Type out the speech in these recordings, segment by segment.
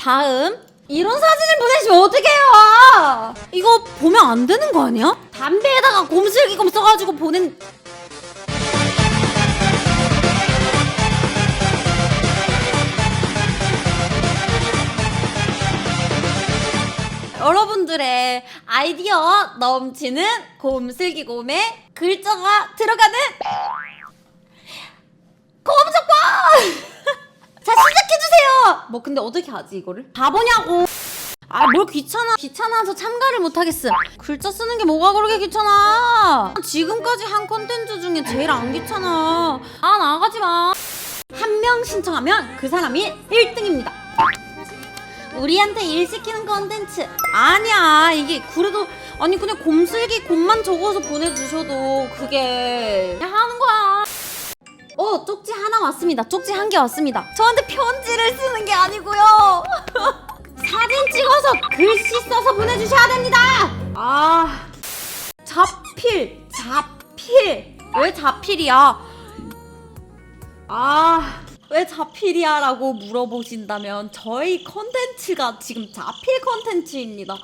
다음 이런 사진을 보내시면 어떡해요 이거 보면 안 되는 거 아니야? 담배에다가 곰슬기곰 써가지고 보낸 여러분들의 아이디어 넘치는 곰슬기곰의 글자가 들어가는 곰속권! 자 시작해주세요! 뭐 근데 어떻게 하지 이거를? 바보냐고! 아 뭘 귀찮아. 귀찮아서 참가를 못하겠음. 글자 쓰는 게 뭐가 그렇게 귀찮아? 지금까지 한 컨텐츠 중에 제일 안 귀찮아. 아 나가지 마. 한 명 신청하면 그 사람이 1등입니다. 우리한테 일 시키는 컨텐츠. 아니야 이게 그래도 아니 그냥 곰슬기 곰만 적어서 보내주셔도 그게 하는 거야 어 쪽지 하나 왔습니다. 쪽지 한 개 왔습니다. 저한테 편지를 쓰는 게 아니고요. 사진 찍어서 글씨 써서 보내주셔야 됩니다. 아 자필 자필. 왜 자필이야? 아, 왜 자필이야? 라고 물어보신다면 저희 컨텐츠가 지금 자필 컨텐츠입니다.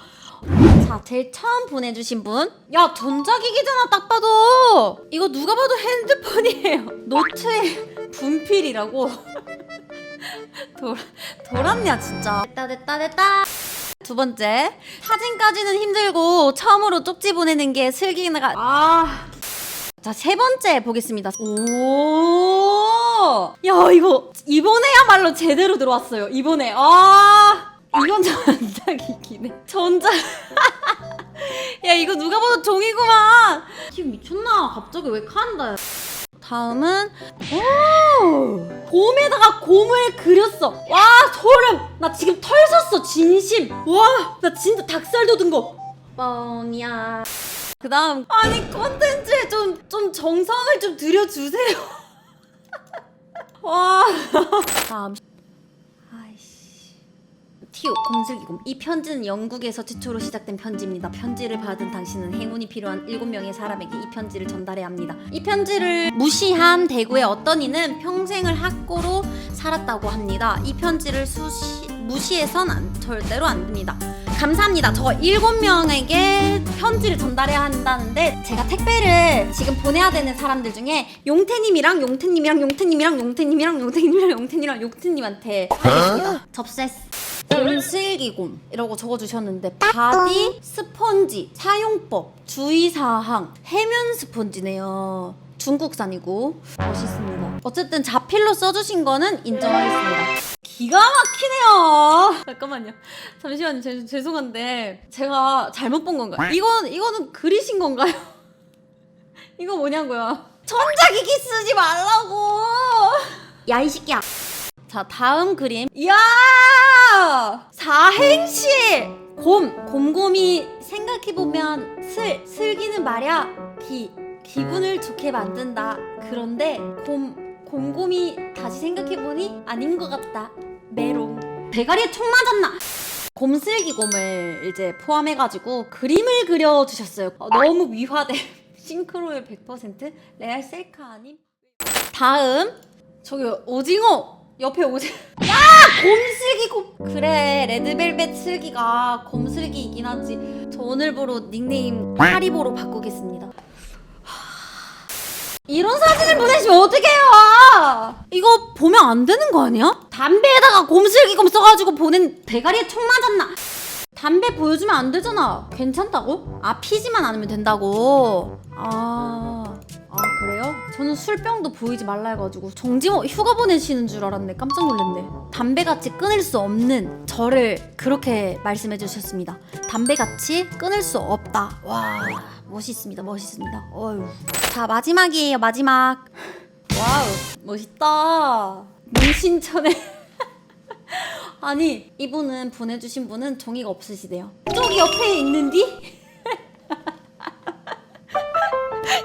자, 제일 처음 보내주신 분. 야, 전자기기잖아, 딱 봐도. 이거 누가 봐도 핸드폰이에요. 노트에 분필이라고. 돌, 돌았냐, 진짜. 됐다, 됐다, 됐다. 두 번째. 사진까지는 힘들고 처음으로 쪽지 보내는 게 슬기나가. 아. 자, 세 번째 보겠습니다. 오! 야, 이거 이번에야말로 제대로 들어왔어요. 이번에. 아! 이건 전 자기기네. 전자. 야, 이거 누가 봐도 종이구만. 기분 미쳤나? 갑자기 왜 칸다. 다음은 오! 곰에다가 곰을 그렸어. 와, 소름. 나 지금 털 섰어. 진심. 와, 나 진짜 닭살 돋은 거. 뻔이야. 그 다음 아니 콘텐츠에 좀, 좀 정성을 좀 들여주세요 와 다음 티오 곰슬기곰 이 편지는 영국에서 최초로 시작된 편지입니다. 편지를 받은 당신은 행운이 필요한 7명의 사람에게 이 편지를 전달해야 합니다. 이 편지를 무시한 대구의 어떤 이는 평생을 학고로 살았다고 합니다. 이 편지를 수시, 무시해선 안, 절대로 안 됩니다. 감사합니다. 저 일곱 명에게 편지를 전달해야 한다는데 제가 택배를 지금 보내야 되는 사람들 중에 용태님이랑 용태님이랑 용태님이랑 용태님이랑 용태님이랑 용태님이랑 용태님한테 하겠습니다. 접세 곰슬기곰 이라고 적어주셨는데 바디 스펀지 사용법 주의사항 해면 스펀지네요. 중국산이고 멋있습니다. 어쨌든 자필로 써주신 거는 인정하겠습니다. 기가 막히네요. 잠깐만요. 잠시만요. 제, 죄송한데 제가 잘못 본 건가요? 이건 이거는 그리신 건가요? 이거 뭐냐고요? 전자기기 쓰지 말라고. 야 이 새끼야. 자 다음 그림. 이야 사행시 곰 곰곰이 생각해 보면 슬 슬기는 말야 기 기분을 좋게 만든다. 그런데 곰 곰곰이 다시 생각해보니 아닌 것 같다. 메롱. 대가리에 총 맞았나? 곰슬기 곰을 이제 포함해가지고 그림을 그려주셨어요. 어, 너무 위화돼. 싱크로율 100% 레알 셀카 아님? 다음 저기 오징어 옆에 오징어 야 곰슬기 곰 그래 레드벨벳 슬기가 곰슬기이긴 하지. 저 오늘부로 닉네임 하리보로 바꾸겠습니다. 이런 사진을 보내시면 어떡해요? 이거 보면 안 되는 거 아니야? 담배에다가 곰슬기곰 써가지고 보낸 대가리에 총 맞았나? 담배 보여주면 안 되잖아. 괜찮다고? 아 피지만 않으면 된다고. 아... 아 그래요? 저는 술병도 보이지 말라 해가지고 정지모 휴가 보내시는 줄 알았네 깜짝 놀랐네. 담배같이 끊을 수 없는 저를 그렇게 말씀해 주셨습니다. 담배같이 끊을 수 없다. 와 멋있습니다. 멋있습니다. 어휴. 자 마지막이에요 마지막. 와우 멋있다. 문신천에. 아니 이분은 보내주신 분은 종이가 없으시대요. 저기 옆에 있는디?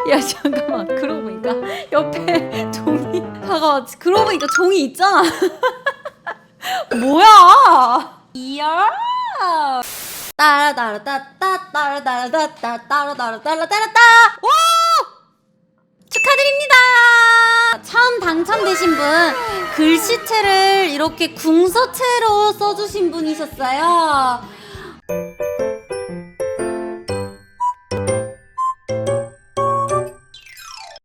야 잠깐만. 그러고 보니까 옆에 종이 잠깐만. 그러고 보니까 종이 있잖아. 뭐야? 이야. 따라따라따따 따라따라따따 따라따라따라따라따 오 축하드립니다. 처음 당첨되신 분 글씨체를 이렇게 궁서체로 써주신 분이셨어요.